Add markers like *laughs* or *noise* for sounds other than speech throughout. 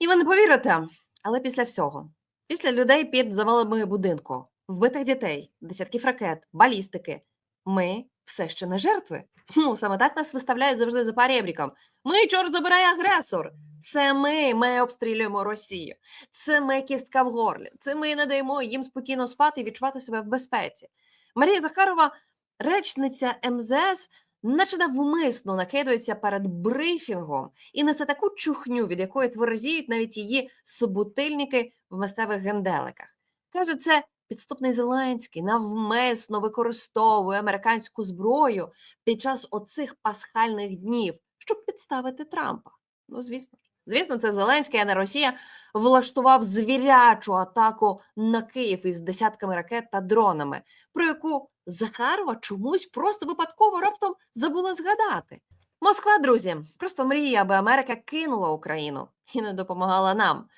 І ви не повірите, але після всього, після людей під завалами будинку, вбитих дітей, десятків ракет, балістики, ми все ще не жертви. Ну, саме так нас виставляють завжди за парєбріком. Ми, чорт забирає агресор. Це ми, ми обстрілюємо Росію. Це ми кістка в горлі. Це ми не даємо їм спокійно спати і відчувати себе в безпеці. Марія Захарова, речниця МЗС, наче навмисно накидується перед брифінгом і несе таку чухню, від якої тверзіють навіть її субутильники в місцевих генделиках. Каже, це підступний Зеленський навмисно використовує американську зброю під час оцих пасхальних днів, щоб підставити Трампа. Ну, звісно. Звісно, це Зеленський, а не Росія влаштував звірячу атаку на Київ із десятками ракет та дронами, про яку Захарова чомусь просто випадково раптом забула згадати. Москва, друзі, просто мріє, аби Америка кинула Україну і не допомагала нам.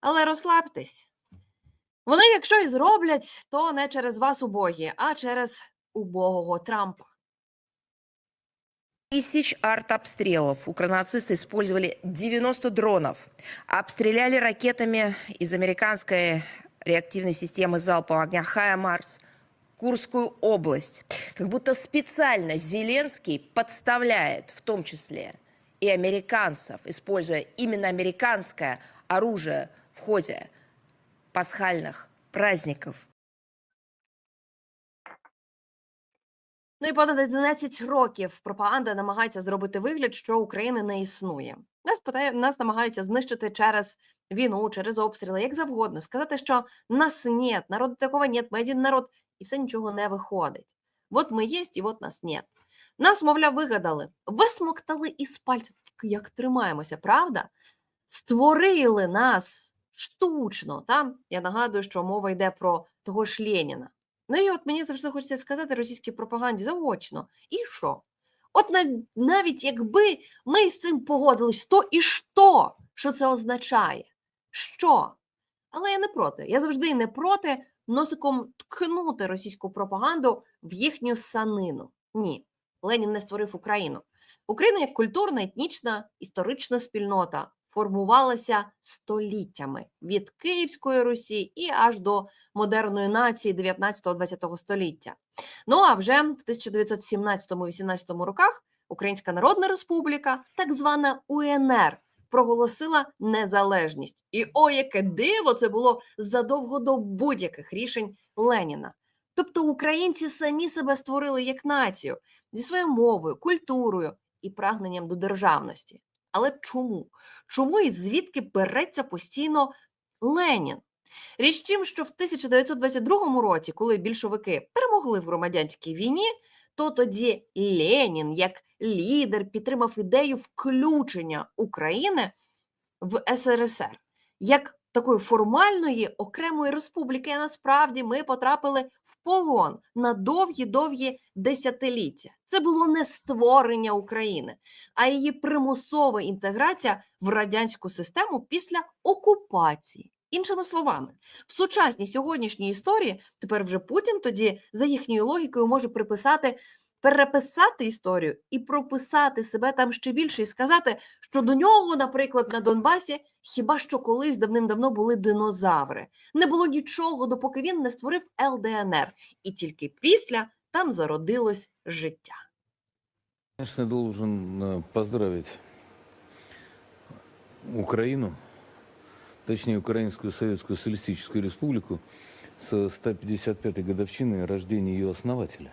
Але розслабтесь. Вони, якщо і зроблять, то не через вас убогі, а через убогого Трампа. Тысяч артобстрелов. Укронацисты использовали 90 дронов. Обстреляли ракетами из американской реактивной системы залпового огня «Хая-Марс» Курскую область. Как будто специально Зеленский подставляет в том числе и американцев, используя именно американское оружие в ходе пасхальных праздников. Ну і понад 11 років пропаганда намагається зробити вигляд, що України не існує. Нас питає, нас намагаються знищити через війну, через обстріли, як завгодно, сказати, що нас нет, народу такого нет, ми один народ, і все нічого не виходить. От ми єсть, і от нас нет. Нас, мовляв, вигадали, висмоктали із пальців, як тримаємося, правда? Створили нас штучно. Там я нагадую, що мова йде про того ж Леніна. Ну і от мені завжди хочеться сказати російській пропаганді заочно. І що? От навіть якби ми з цим погодились, то і що? Що це означає? Що? Але я не проти. Я завжди не проти носиком ткнути російську пропаганду в їхню санину. Ні, Ленін не створив Україну. Україна як культурна, етнічна, історична спільнота формувалася століттями від Київської Русі і аж до модерної нації 19-20 століття. Ну а вже в 1917-18 роках Українська Народна Республіка, так звана УНР, проголосила незалежність. І о, яке диво це було задовго до будь-яких рішень Леніна. Тобто українці самі себе створили як націю зі своєю мовою, культурою і прагненням до державності. Але чому? Чому і звідки береться постійно Ленін? Річ тім, що в 1922 році, коли більшовики перемогли в громадянській війні, то тоді Ленін як лідер підтримав ідею включення України в СРСР як такої формальної окремої республіки. А насправді ми потрапили в полон на довгі-довгі десятиліття. Це було не створення України, а її примусова інтеграція в радянську систему після окупації. Іншими словами, в сучасній сьогоднішній історії тепер вже Путін тоді за їхньою логікою може приписати, переписати історію і прописати себе там ще більше, і сказати, що до нього, наприклад, на Донбасі хіба що колись давним-давно були динозаври. Не було нічого, допоки він не створив ЛДНР, і тільки після там зародилось життя. Конечно, должен э, поздравить Украину, точнее Украинскую Советскую Социалистическую Республику со 155-й годовщиной рождения ее основателя,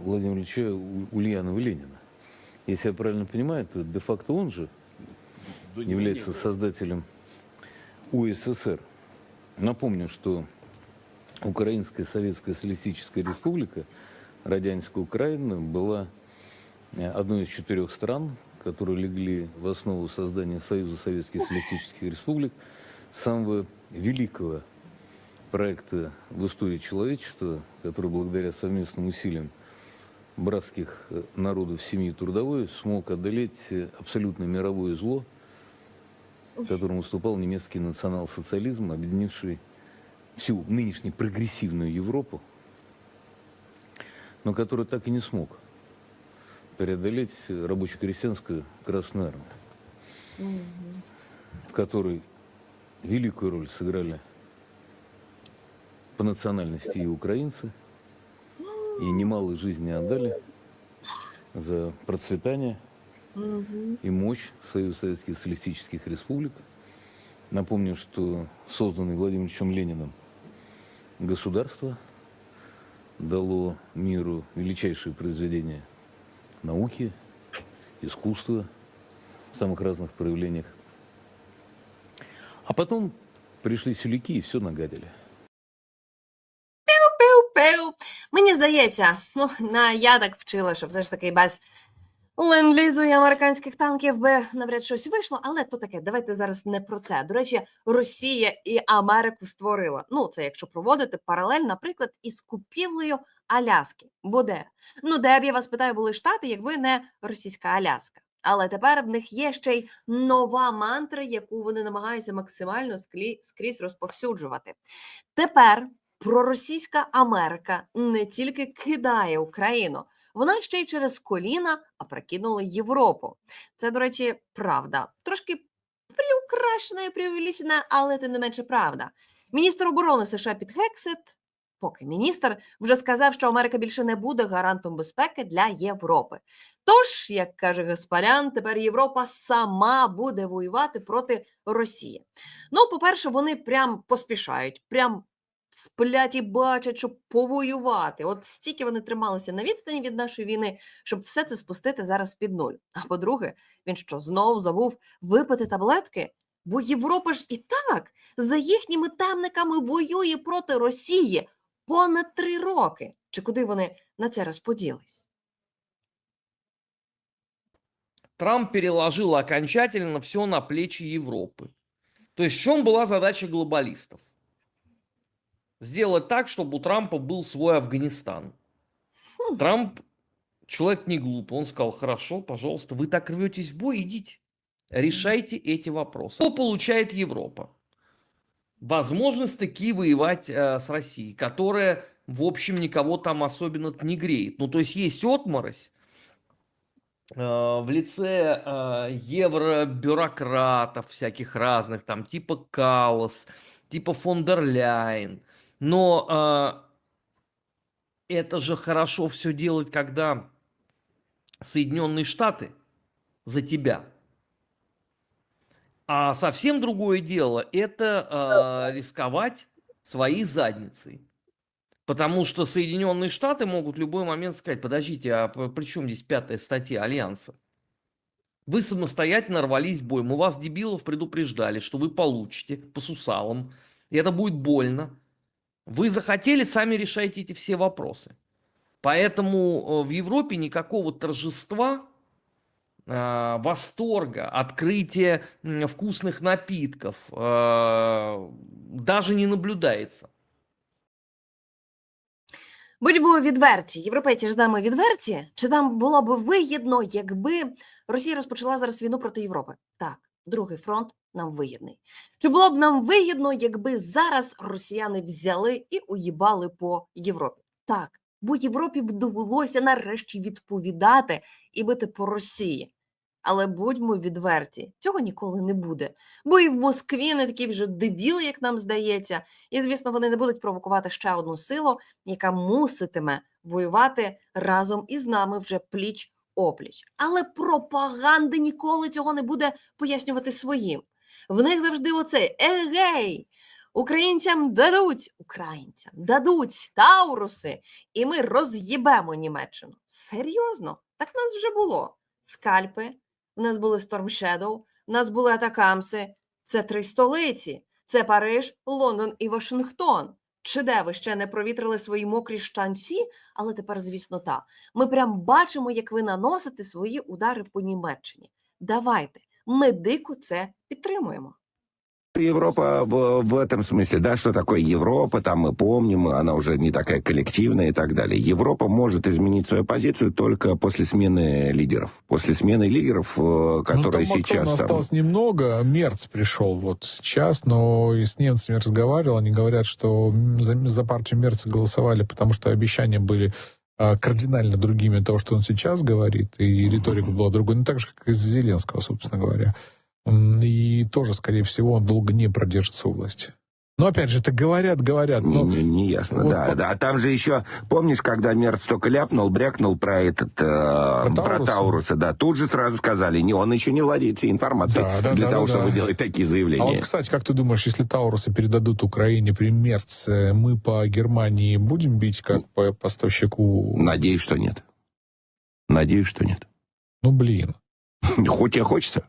Владимира Ильича У- Ульянова Ленина. Если я правильно понимаю, то де-факто он же является создателем УССР. Напомню, что Украинская Советская Социалистическая Республика, Радянская Украина, была э, одной из четырех стран, которые легли в основу создания Союза Советских Социалистических Республик, самого великого проекта в истории человечества, который благодаря совместным усилиям братских э, народов семьи трудовой смог одолеть э, абсолютно мировое зло, которым выступал немецкий национал-социализм, объединивший всю нынешнюю прогрессивную Европу, но который так и не смог преодолеть рабоче-крестьянскую Красную Армию. в которой великую роль сыграли по национальности и украинцы, и немало жизни отдали за процветание и мощь Союза Советских Социалистических Республик. Напомню, что созданный Владимиром Ильичем Лениным государство дало миру величайшие произведения науки, искусства в самых разных проявлениях. А потом пришли сюляки и все нагадили. Пиу-пиу. Мені здається, ну на я так вчила, що все ж таки без ленд-лізу і американських танків би навряд щось вийшло, але то таке. Давайте зараз не про це. До речі, Росія і Америку створила. Ну, це якщо проводити паралель, наприклад, із купівлею Аляски. Бо де? Ну, де б я вас питаю, були штати, якби не російська Аляска. Але тепер в них є ще й нова мантра, яку вони намагаються максимально скрізь розповсюджувати. Тепер проросійська Америка не тільки кидає Україну, вона ще й через коліна опрокинула Європу. Це, до речі, правда. Трошки приукрашена і преувеличена, але тим не менше правда. Міністр оборони США Піт Гексет, поки міністр, вже сказав, що Америка більше не буде гарантом безпеки для Європи. Тож, як каже Гаспарян, тепер Європа сама буде воювати проти Росії. Ну, по-перше, вони прям поспішають, прям сплять і бачать, щоб повоювати. От стільки вони трималися на відстані від нашої війни, щоб все це спустити зараз під нуль. А по-друге, він що знову забув випити таблетки? Бо Європа ж і так за їхніми темниками воює проти Росії понад три роки. Чи куди вони на це розподілись? Трамп переложил окончательно все на плечи Европы. То есть в чем была задача глобалистов? Сделать так, чтобы у Трампа был свой Афганистан. Хм. Трамп человек не глупый. Он сказал, хорошо, пожалуйста, вы так рветесь в бой, идите. Решайте эти вопросы. Что получает Европа? Возможность таки воевать э, с Россией, которая, в общем, никого там особенно не греет. Ну, то есть есть отморозь, э, в лице э, евробюрократов всяких разных, там типа Каллас, типа фон дер. Но э, это же хорошо все делать, когда Соединенные Штаты за тебя. А совсем другое дело – это э, рисковать своей задницей. Потому что Соединенные Штаты могут в любой момент сказать, подождите, а при чем здесь пятая статья Альянса? Вы самостоятельно рвались в бой. Мы вас, дебилов, предупреждали, что вы получите по сусалам. И это будет больно. Вы захотели, сами решайте эти все вопросы. Поэтому э, в Европе никакого торжества, э, восторга, открытия м, вкусных напитков э, даже не наблюдается. Будьмо відверті, європейці ж з нами відверті. Чи нам було б вигідно, якби Росія розпочала зараз війну проти Європи? Так, Другий фронт нам вигідний. Чи було б нам вигідно, якби зараз росіяни взяли і уїбали по Європі? Так, бо Європі б довелося нарешті відповідати і бити по Росії. Але будьмо відверті, цього ніколи не буде. Бо і в Москві не такі вже дебіли, як нам здається, і звісно, вони не будуть провокувати ще одну силу, яка муситиме воювати разом із нами вже пліч опліч. Але пропаганда ніколи цього не буде пояснювати своїм. В них завжди оцей егей. Українцям дадуть українцям дадуть тауруси, і ми роз'їбемо Німеччину. Серйозно, так в нас вже було. Скальпи, в нас були Storm Shadow, в нас були Атакамси. Це три столиці. Це Париж, Лондон і Вашингтон. Чи де ви ще не провітрили свої мокрі штанці, але тепер, звісно, та. Ми прям бачимо, як ви наносите свої удари по Німеччині. Давайте, ми дико це підтримуємо. Европа в, в этом смысле, да, что такое Европа, там мы помним, она уже не такая коллективная и так далее. Европа может изменить свою позицию только после смены лидеров. После смены лидеров, э, ну, которые там сейчас Макрона там... осталось немного. Мерц пришел вот сейчас, но и с немцами разговаривал. Они говорят, что за, за партию Мерца голосовали, потому что обещания были а, кардинально другими того, что он сейчас говорит, и риторика была другой. Ну, так же, как и Зеленского, собственно говоря. И тоже, скорее всего, он долго не продержится у власти. Но опять же, это говорят, говорят. Не, но не, не ясно, вот да, по- да. А там же еще, помнишь, когда Мерц только ляпнул, брякнул про этот, э, про, Тауруса? Тауруса, да, тут же сразу сказали, не, он еще не владеет всей информацией Да, да, для да, того, да, чтобы да. делать такие А заявления. вот, кстати, как ты думаешь, если Таурусы передадут Украине при Мерц, э, мы по Германии будем бить как по поставщику? Надеюсь, что нет. Надеюсь, что нет. Ну, блин. *laughs* Хоть тебе хочется.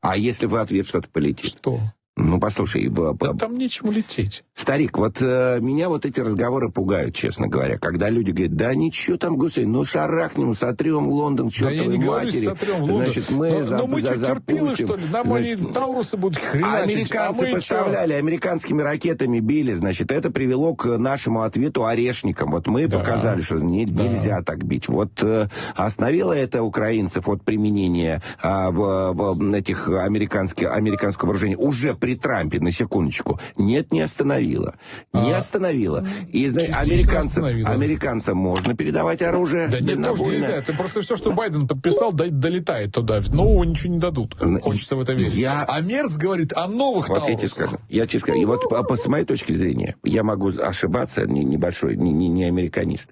А если в ответ что-то полетит? Что? Ну, послушай, Да по- там нечему лететь. старик, вот э, меня вот эти разговоры пугают, честно говоря. Когда люди говорят, да ничего там, господи, ну шарахнем, сотрем Лондон, к Да я чертовой не говорю, матери. сотрем в Лондон. Значит, мы но, за- но мы за- что, запустим. что ли? Нам Значит, они Таурусы будут А хреначить, американцы а мы чё? поставляли, американскими ракетами били, значит, это привело к нашему ответу орешникам. Вот мы Да. показали, что не- Да. нельзя так бить. Вот э, остановило это украинцев от применения а, в, в этих американских, американского вооружения уже при Трампе, на секундочку. Нет, не остановило. Не А, остановило. И зна- частично американцам, американцам можно передавать оружие Да нет, тоже дальнобойное. нельзя. Это просто все, что Байден подписал, долетает туда. Нового ничего не дадут. Хочется в это верить. я- А Мерц говорит о новых Вот я тебе скажу. Я тебе скажу. И вот по, по- с моей точки зрения, я могу ошибаться, не, небольшой, не, не, не американист.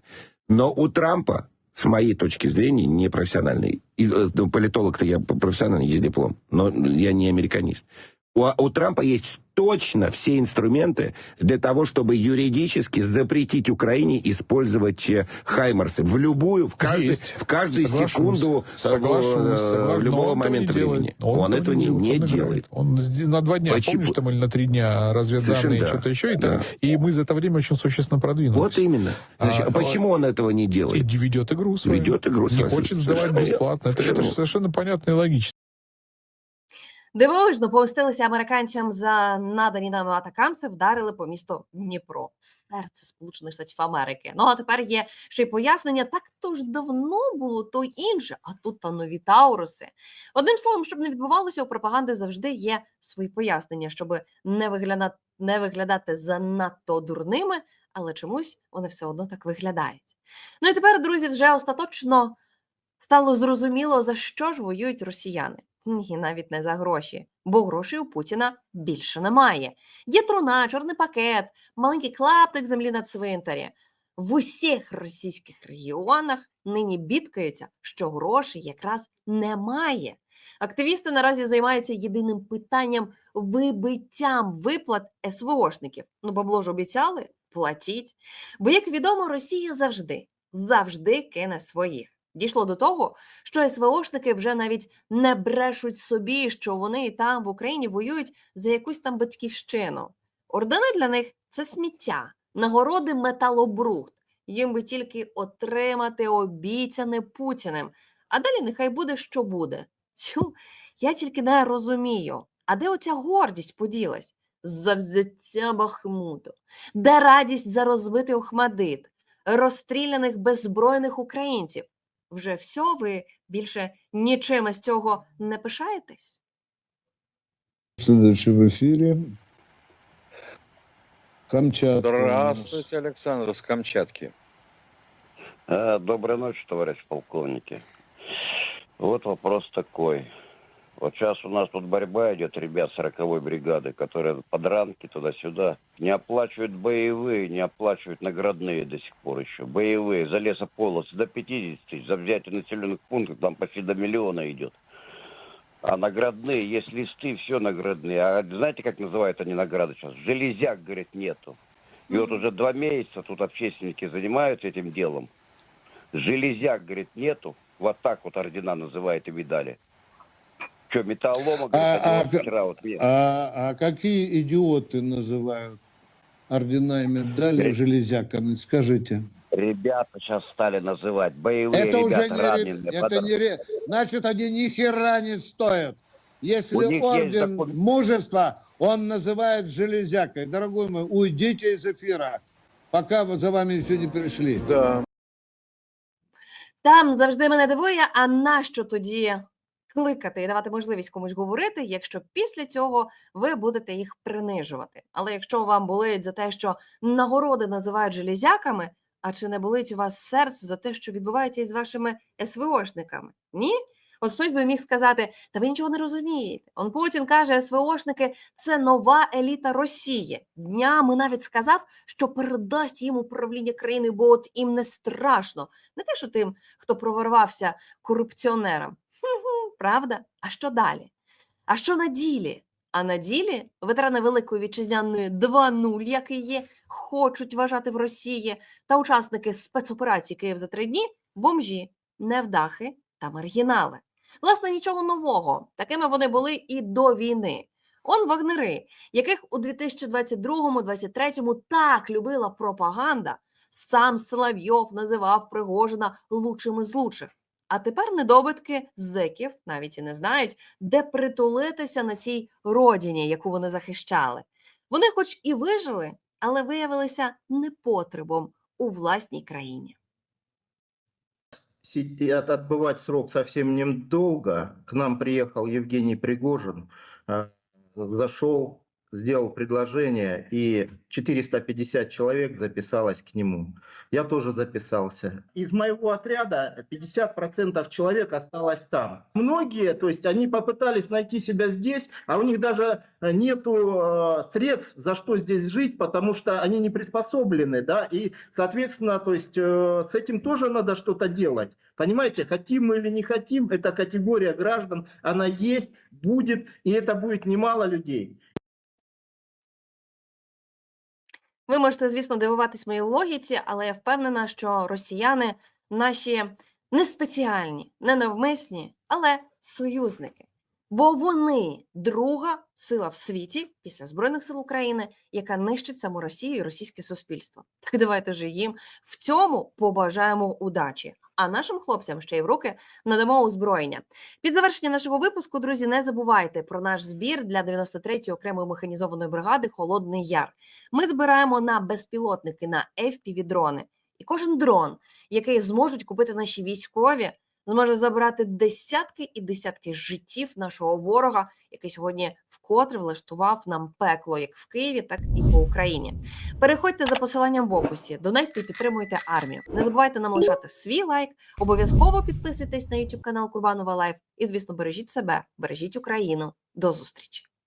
Но у Трампа, с моей точки зрения, не профессиональный. И, э, ну, политолог-то я профессиональный, есть диплом. Но я не американист. У, у Трампа есть точно все инструменты для того, чтобы юридически запретить Украине использовать э, хаймарсы в любую, в каждый, Есть. в каждую Соглашусь. секунду э, Соглашусь, соглашусь. любого он не момента времени. Он, этого не, делает, не он делает. Он на два дня, Почему? помнишь, там или на три дня разведданные, да. что-то еще, и, так, Да. и мы за это время очень существенно продвинулись. Вот именно. Значит, А, а почему он этого не И делает? ведет игру свою. Ведет игру Не свою. хочет сдавать бесплатно. Это, это совершенно понятно и логично. Дивовижно помстилися американцям за надані нам атакамси, вдарили по місту Дніпро, серце Сполучених Штатів Америки. Ну а тепер є ще й пояснення. Так то ж давно було то інше, а тут та нові тауруси. Одним словом, щоб не відбувалося, у пропаганди завжди є свої пояснення, щоб не виглядати, не виглядати занадто дурними, але чомусь вони все одно так виглядають. Ну і тепер, друзі, вже остаточно стало зрозуміло, за що ж воюють росіяни. Ні, навіть не за гроші, бо грошей у Путіна більше немає. Є труна, чорний пакет, маленький клаптик землі на цвинтарі. В усіх російських регіонах нині бідкаються, що грошей якраз немає. Активісти наразі займаються єдиним питанням вибиттям виплат СВОшників. Ну, бабло ж обіцяли, платіть. Бо, як відомо, Росія завжди, завжди кине своїх. Дійшло до того, що СВОшники вже навіть не брешуть собі, що вони і там в Україні воюють за якусь там батьківщину. Ордени для них це сміття, нагороди металобрухт. Їм би тільки отримати обіцяне Путіним. А далі нехай буде, що буде. Тю, я тільки не розумію. А де оця гордість поділась? За взяття Бахмуту, де радість за розбитий Охмадит, розстріляних беззбройних українців. Вже все, ви більше нічим з цього не пишаєтесь? Следующий в ефірі. Камчатка. Здравствуйте, Александр, с Камчатки. Доброї Доброй ночи, товарищ полковники. Вот вопрос такой. Вот сейчас у нас тут борьба идет, ребят, 40-й бригады, которые подранки туда-сюда. Не оплачивают боевые, не оплачивают наградные до сих пор еще. Боевые, за лесополосы до 50 тысяч, за взятие населенных пунктов там почти до миллиона идет. А наградные, есть листы, все наградные. А знаете, как называют они награды сейчас? Железяк, говорит, нету. И вот уже два месяца тут общественники занимаются этим делом. Железяк, говорит, нету. Вот так вот ордена называют и видали. Что, металлолома, А- а- вот А, а какие идиоты называют ордена и медали Ре- железяками? Скажите. Ребята сейчас стали называть. Боевые это уже ребята, не, ре- раненые. это подор- не ре- значит они ни хера не стоят. Если У орден закон- мужества, он называет железякой. Дорогой мой, уйдите из эфира, пока вот за вами все не пришли. Да. Там завжди мене дивує, а нащо тоді кликати і давати можливість комусь говорити, якщо після цього ви будете їх принижувати. Але якщо вам болить за те, що нагороди називають железяками, а чи не болить у вас серце за те, що відбувається із вашими СВОшниками? Ні? От хтось би міг сказати, та ви нічого не розумієте. Он Путін каже, СВОшники це нова еліта Росії. Днями навіть сказав, що передасть їм управління країною, бо от їм не страшно. Не те, що тим, хто проворвався корупціонерам. Правда? А що далі? А що на ділі? А на ділі ветерани Великої вітчизняної 2.0, який є, хочуть вважати в Росії, та учасники спецоперації Київ за три дні бомжі, невдахи та маргінали. Власне, нічого нового. Такими вони були і до війни. Он вагнери, яких у 2022-2023 так любила пропаганда. Сам Соловйов називав Пригожина лучшим із лучших. А тепер недобитки зеків навіть і не знають, де притулитися на цій родині, яку вони захищали. Вони, хоч і вижили, але виявилися непотребом у власній країні. отбывать срок совсем недолго. К нам приехал Евгений Пригожин, зашел, сделал предложение, и 450 человек записалось к нему. Я тоже записался. Из моего отряда 50% человек осталось там. Многие, то есть они попытались найти себя здесь, а у них даже э, нету э, средств, за что здесь жить, потому что они не приспособлены, да, и, соответственно, то есть э, с этим тоже надо что-то делать. Понимаете, хотим мы или не хотим, эта категория граждан, она есть, будет, и это будет немало людей. Ви можете, звісно, дивуватись моїй логіці, але я впевнена, що росіяни наші не спеціальні, не навмисні, але союзники. Бо вони друга сила в світі після Збройних сил України, яка нищить саму Росію і російське суспільство. *laughs* Так давайте же їм в цьому побажаємо удачі. А нашим хлопцям ще й в руки надамо озброєння. Під завершення нашого випуску, друзі, не забувайте про наш збір для 93-ї окремої механізованої бригади Холодний Яр. Ми збираємо на безпілотники, на FPV-дрони. І кожен дрон, який зможуть купити наші військові, зможе забрати десятки і десятки життів нашого ворога, який сьогодні вкотре влаштував нам пекло як в Києві, так і по Україні. Переходьте за посиланням в описі, донайте і підтримуйте армію. Не забувайте нам лишати свій лайк, обов'язково підписуйтесь на YouTube канал Курбанова Лайф. І, звісно, бережіть себе, бережіть Україну. До зустрічі!